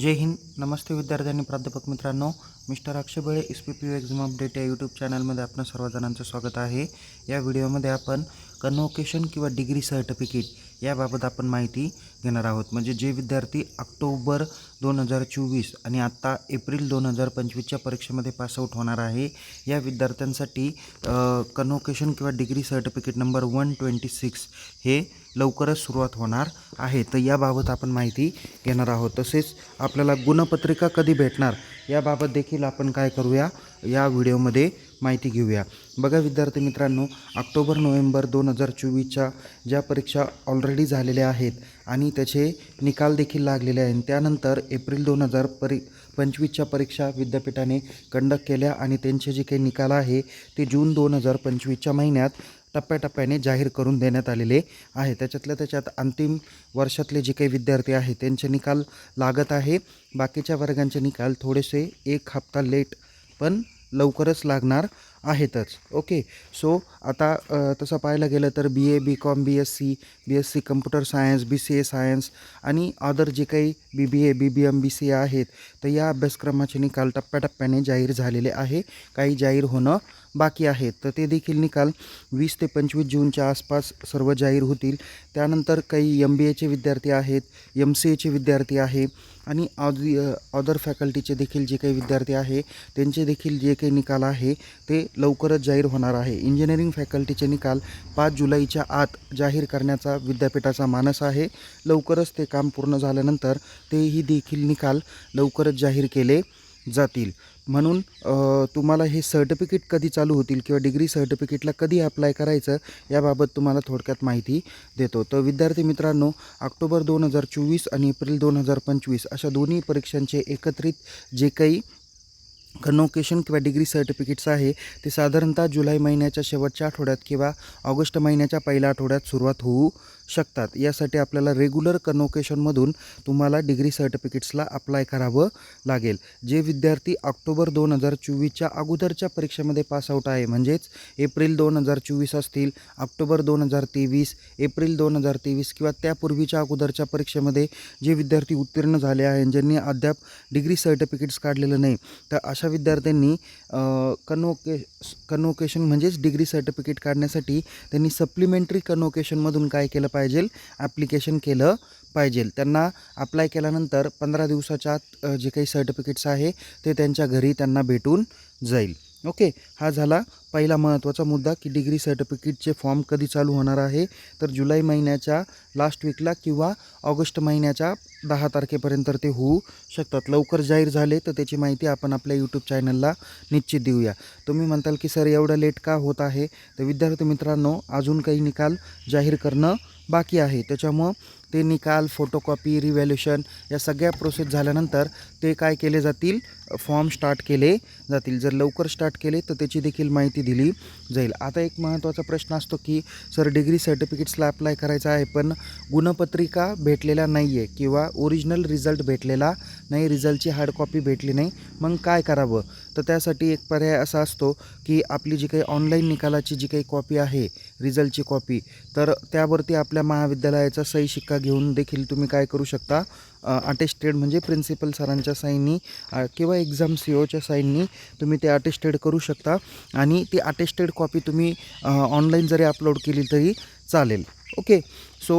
जय हिंद नमस्ते विद्यार्थ्यांनी प्राध्यापक मित्रांनो. Mister Akshbale S P P exam update या यूट्यूब चॅनलमध्ये आपणा सर्वजणांचं स्वागत आहे. या व्हिडिओमध्ये आपण कन्व्होकेशन किंवा डिग्री सर्टिफिकेट याबाबत आपण माहिती घेणार आहोत. म्हणजे जे विद्यार्थी ऑक्टोबर दोन हजार चोवीस आणि आत्ता एप्रिल दोन हजार पंचवीसच्या परीक्षेमध्ये पासआउट होणार आहे या विद्यार्थ्यांसाठी कन्व्होकेशन किंवा degree certificate number one twenty six हे लवकरच सुरुवात होणार आहे. तर याबाबत आपण माहिती घेणार आहोत. तसेच आपल्याला गुणपत्रिका कधी भेटणार याबाबत देखील आपण काय करूया या व्हिडिओमध्ये माहिती घेऊया. बघा विद्यार्थी मित्रांनो ऑक्टोबर नोव्हेंबर दोन हजार चोवीसच्या ज्या परीक्षा ऑलरेडी झालेल्या आहेत आणि त्याचे निकाल देखील लागलेले आहेत त्यानंतर एप्रिल दोन हजार परी पंचवीसच्या परीक्षा विद्यापीठाने कंडक्ट केल्या आणि त्यांचे जे काही निकाल आहे ते जून दोन हजार पंचवीसच्या महिन्यात टप्प्याटप्प्याने जाहीर करून देण्यात आलेले आहे. त्याच्यातल्या त्याच्यात अंतिम वर्षातले जे काही विद्यार्थी आहेत त्यांचे निकाल लागत आहे. बाकीच्या वर्गांचे निकाल थोडेसे एक हप्ता लेट पण लवकरच लागणार आहेतच. ओके सो आता तसं पाहायला गेलं तर B A B com B S C B S C computer science B C A science आणि अदर जे काही बी बी A B B M B C ए आहेत तर या अभ्यासक्रमाचे निकाल टप्प्याटप्प्याने जाहीर झालेले आहे. काही जाहीर होणं बाकी आहेत. तर ते देखील निकाल वीस ते पंचवीस जूनच्या आसपास सर्व जाहीर होतील. त्यानंतर काही एम बी एचे विद्यार्थी आहेत एम सी एचे विद्यार्थी आहे आणि अदि अदर फॅकल्टीचे देखील जे काही विद्यार्थी आहे त्यांचे देखील जे काही निकाल आहे ते लवकरच जाहीर होणार आहे. इंजिनिअरिंग फॅकल्टीचे निकाल पाच जुलैच्या आत जाहीर करण्याचा विद्यापीठाचा मानस आहे. लवकरच ते काम पूर्ण झाल्यानंतर तेही देखील निकाल लवकरच जाहीर केले जातील. म्हणून तुम्हाला हे सर्टिफिकेट कधी चालू होतील किंवा डिग्री सर्टिफिकेटला कधी अप्लाय करायचं याबाबत तुम्हाला थोडक्यात माहिती देतो. तर विद्यार्थी मित्रांनो ऑक्टोबर दोन हजार चोवीस आणि एप्रिल दोन हजार पंचवीस अशा दोन्ही परीक्षांचे एकत्रित जे काही कन्वोकेशन किंवा डिग्री सर्टिफिकेट्स आहे ते साधारणतः जुलै महिन्याच्या शेवटच्या आठवड्यात किंवा ऑगस्ट महिन्याच्या पहिल्या आठवड्यात सुरुवात होऊ शकतात. यासाठी आपल्याला रेग्युलर कन्वोकेशनमधून तुम्हाला डिग्री सर्टिफिकेट्सला अप्लाय करावं लागेल. जे विद्यार्थी ऑक्टोबर दोन हजार चोवीसच्या अगोदरच्या परीक्षेमध्ये पासआउट आहे म्हणजेच एप्रिल दोन हजार चोवीस असतील ऑक्टोबर दोन हजार तेवीस एप्रिल दोन हजार तेवीस किंवा त्यापूर्वीच्या अगोदरच्या परीक्षेमध्ये जे विद्यार्थी उत्तीर्ण झाले आहेत ज्यांनी अद्याप डिग्री सर्टिफिकेट्स काढलेलं नाही तर अशा विद्यार्थ्यांनी कन्वोके कन्वोकेशन म्हणजेच डिग्री सर्टिफिकेट काढण्यासाठी त्यांनी सप्लिमेंटरी कन्वोकेशनमधून काय केलं पाहिजे ॲप्लिकेशन केलं पाहिजे. त्यांना अप्लाय केल्यानंतर पंधरा दिवसाच्या आत जे काही सर्टिफिकेट्स आहे ते त्यांच्या घरी त्यांना भेटून जाईल. ओके? हा झाला पहिला महत्त्वाचा मुद्दा की डिग्री सर्टिफिकेटचे फॉर्म कधी चालू होणार आहे? तर जुलै महिन्याच्या लास्ट वीकला किंवा ऑगस्ट महिन्याच्या दहा तारखेपर्यंत ते होऊ शकतात. लवकर जाहीर झाले तर त्याची माहिती आपण आपल्या यूट्यूब चॅनलला निश्चित देऊया. तुम्ही म्हणताल की सर एवढं लेट का होत आहे? तर विद्यार्थी मित्रांनो अजून काही निकाल जाहीर करणं बाकी आहे. त्याच्यामुळं ते निकाल फोटोकॉपी रिव्हॅल्युशन या सगळ्या प्रोसेस झाल्यानंतर ते काय केले जातील? फॉर्म स्टार्ट केले जातील. जर लवकर स्टार्ट केले तर त्याची देखील माहिती दिली जाईल. आता एक महत्त्वाचा प्रश्न असतो की सर डिग्री सर्टिफिकेट्सला अप्लाय करायचा आहे पण गुणपत्रिका भेटलेला नाही आहे किंवा ओरिजिनल रिझल्ट भेटलेला नाही रिझल्टची हार्ड कॉपी भेटली नाही मग काय करावं? तर त्यासाठी एक पर्याय असा असतो की आपली जी काही ऑनलाईन निकालाची जी काही कॉपी आहे रिझल्टची कॉपी तर त्यावरती आपल्या महाविद्यालयाचा सही शिक्का घेऊन देखील तुम्ही काय करू शकता? अटेस्टेड म्हणजे प्रिन्सिपल सरांच्या साईननी किंवा एक्झाम सी ओच्या साईननी तुम्ही ते अटेस्टेड करू शकता. आणि ती अटेस्टेड कॉपी तुम्ही ऑनलाईन जरी अपलोड केली तरी चालेल. ओके सो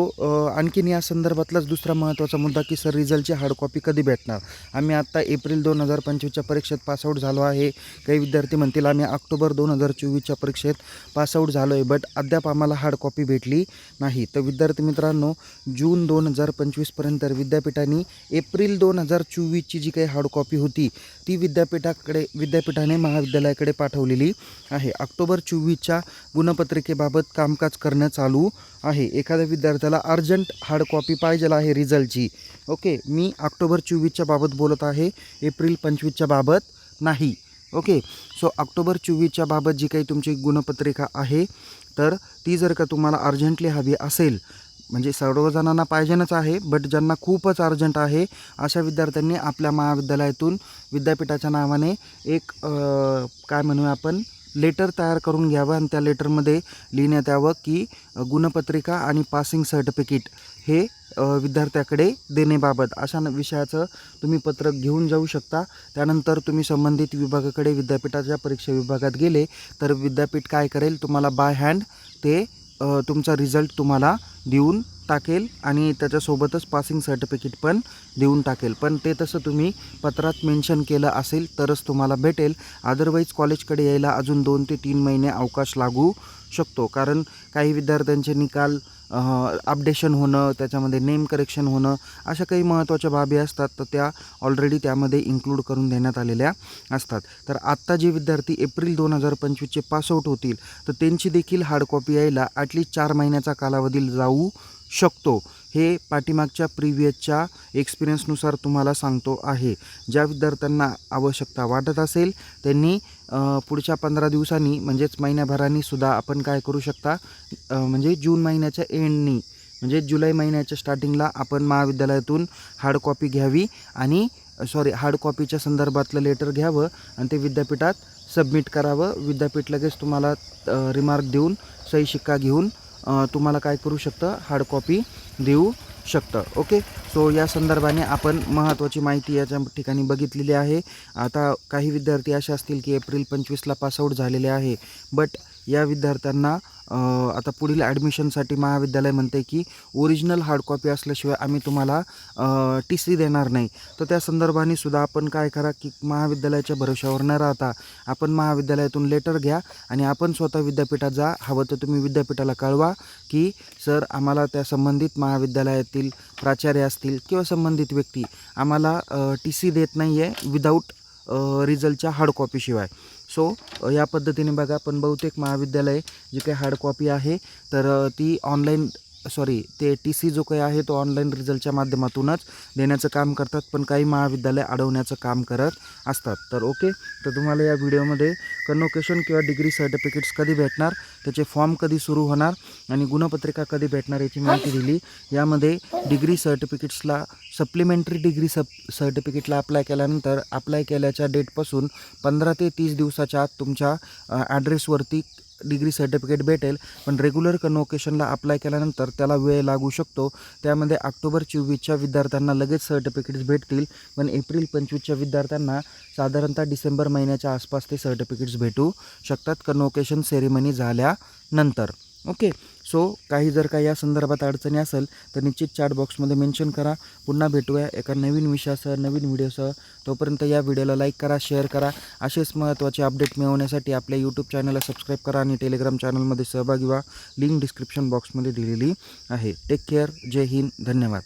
आणखीन या संदर्भातलाच दुसरा महत्त्वाचा मुद्दा की सर रिझल्टची हार्ड कॉपी कधी भेटणार? आम्ही आत्ता एप्रिल दोन हजार पंचवीसच्या परीक्षेत पासआउट झालो आहे. काही विद्यार्थी म्हणतील आम्ही ऑक्टोबर दोन हजार चोवीसच्या परीक्षेत पासआउट झालो आहे बट अद्याप आम्हाला हार्ड कॉपी भेटली नाही. तर विद्यार्थी मित्रांनो जून दोन हजार पंचवीसपर्यंत विद्यापीठाने एप्रिल दोन हजार चोवीसची जी काही हार्ड कॉपी होती ती विद्यापीठाकडे विद्यापीठाने महाविद्यालयाकडे पाठवलेली आहे. ऑक्टोबर चोवीसच्या गुणपत्रिकेबाबत कामकाज करणं चालू आहे. एखाद्या त्याला अर्जंट हार्ड कॉपी पाहिजे आहे रिझल्टची. ओके मी ऑक्टोबर चोवीसच्या बाबत बोलत आहे एप्रिल पंचवीसच्या बाबत नाही. ओके सो ऑक्टोबर चोवीसच्या बाबत जी काही तुमची गुणपत्रिका आहे तर ती जर का तुम्हाला अर्जंटली हवी असेल म्हणजे सर्वजणांना पाहिजेनच आहे बट ज्यांना खूपच अर्जंट आहे अशा विद्यार्थ्यांनी आपल्या महाविद्यालयातून विद्यापीठाच्या नावाने एक काय म्हणूया आपण लेटर तयार करून घ्यावं आणि त्या लेटरमध्ये लिहिण्यात यावं की गुणपत्रिका आणि पासिंग सर्टिफिकेट हे विद्यार्थ्याकडे देण्याबाबत अशा न- विषयाचं तुम्ही पत्रक घेऊन जाऊ शकता. त्यानंतर तुम्ही संबंधित विभागाकडे विद्यापीठाच्या परीक्षा विभागात गेले तर विद्यापीठ काय करेल? तुम्हाला बाय हँड ते तुमचा रिझल्ट तुम्हाला देऊन टाकेल आणि त्याच्यासोबतच पासिंग सर्टिफिकेट पण देऊन टाकेल. पण ते तसं तुम्ही पत्रात मेन्शन केलं असेल तरच तुम्हाला भेटेल. अदरवाईज कॉलेजकडे यायला अजून दोन ते तीन महिने अवकाश लागू शकतो. कारण काही विद्यार्थ्यांचे निकाल अपडेशन होणं त्याच्यामध्ये नेम करेक्शन होणं अशा काही महत्त्वाच्या बाबी असतात. तर त्या ऑलरेडी त्यामध्ये इन्क्लूड करून देण्यात आलेल्या असतात. तर आत्ता जे विद्यार्थी एप्रिल दोन हजार पंचवीसचे पासआउट होतील तर त्यांची देखील हार्ड कॉपी यायला ॲटलीस्ट चार महिन्याचा कालावधी जाऊ शकतो. हे पाठीमागच्या प्रिव्हियसच्या एक्सपिरियन्सनुसार तुम्हाला सांगतो आहे. ज्या विद्यार्थ्यांना आवश्यकता वाटत असेल त्यांनी पुढच्या पंधरा दिवसांनी म्हणजेच महिन्याभरानी सुद्धा आपण काय करू शकता? म्हणजे जून महिन्याच्या एंडनी म्हणजे जुलै महिन्याच्या स्टार्टिंगला आपण महाविद्यालयातून हार्ड कॉपी घ्यावी आणि सॉरी हार्ड कॉपीच्या संदर्भातलं लेटर घ्यावं आणि ते विद्यापीठात सबमिट करावं. विद्यापीठ लगेच तुम्हाला रिमार्क देऊन सही शिक्का घेऊन तुम्हाला काय करू शकतं? हार्ड कॉपी देऊ शकतं. ओके सो या संदर्भाने आपण महत्त्वाची माहिती याच्या ठिकाणी बघितलेली आहे. आता काही विद्यार्थी असे असतील की एप्रिल पंचवीसला पासआउट झालेले आहे. बट या विद्यार्थ्यांना आता पुढील ॲडमिशनसाठी महाविद्यालय म्हणते की ओरिजिनल हार्ड कॉपी असल्याशिवाय आम्ही तुम्हाला टी सी देणार नाही. तर त्या संदर्भाने सुद्धा आपण काय करा की महाविद्यालयाच्या भरोश्यावर न राहता आपण महाविद्यालयातून लेटर घ्या आणि आपण स्वतः विद्यापीठात जा. हवं तर तुम्ही विद्यापीठाला कळवा की सर आम्हाला त्या संबंधित महाविद्यालयातील प्राचार्य असतील किंवा संबंधित व्यक्ती आम्हाला टी सी देत नाही आहे विदाऊट रिझल्टच्या हार्ड कॉपीशिवाय सो या पद्धतीने बघा पण बहुतेक महाविद्यालय जी काही हार्ड कॉपी आहे तर ती ऑनलाईन सॉरी ते टी सी जो काही आहे तो ऑनलाईन रिझल्टच्या माध्यमातूनच देण्याचं काम करतात पण काही महाविद्यालय अडवण्याचं काम करत असतात. तर ओके तर तुम्हाला या व्हिडिओमध्ये कन्वोकेशन किंवा डिग्री सर्टिफिकेट्स कधी भेटणार त्याचे फॉर्म कधी सुरू होणार आणि गुणपत्रिका कधी भेटणार याची माहिती दिली. यामध्ये डिग्री सर्टिफिकेट्सला सप्लिमेंटरी डिग्री सप सर्टिफिकेटला अप्लाय केल्यानंतर अप्लाय केल्याच्या डेटपासून पंधरा ते तीस दिवसाच्या आत तुमच्या ॲड्रेसवरती डिग्री सर्टिफिकेट भेटेल पण रेग्युलर कन्वोकेशनला अप्लाय केल्यानंतर त्याला वेळ लागू शकतो. त्यामध्ये ऑक्टोबर चोवीसच्या विद्यार्थ्यांना लगेच सर्टिफिकेट्स भेटतील पण एप्रिल पंचवीसच्या विद्यार्थ्यांना साधारणतः डिसेंबर महिन्याच्या आसपास ते सर्टिफिकेट्स भेटू शकतात कन्वोकेशन सेरेमनी झाल्यानंतर. ओके सो काही जर का या संदर्भात अडचणी असेल तर निश्चित चॅट बॉक्समध्ये मेन्शन करा. पुन्हा भेटूया एका नवीन विषयासह नवीन व्हिडिओसह तोपर्यंत या व्हिडिओला लाईक करा शेअर करा. असेच महत्त्वाचे अपडेट मिळवण्यासाठी आपल्या यूट्यूब चॅनलला सबस्क्राईब करा आणि टेलिग्राम चॅनलमध्ये सहभागी व्हा. लिंक डिस्क्रिप्शन बॉक्समध्ये दिलेली आहे. टेक केअर जय हिंद धन्यवाद.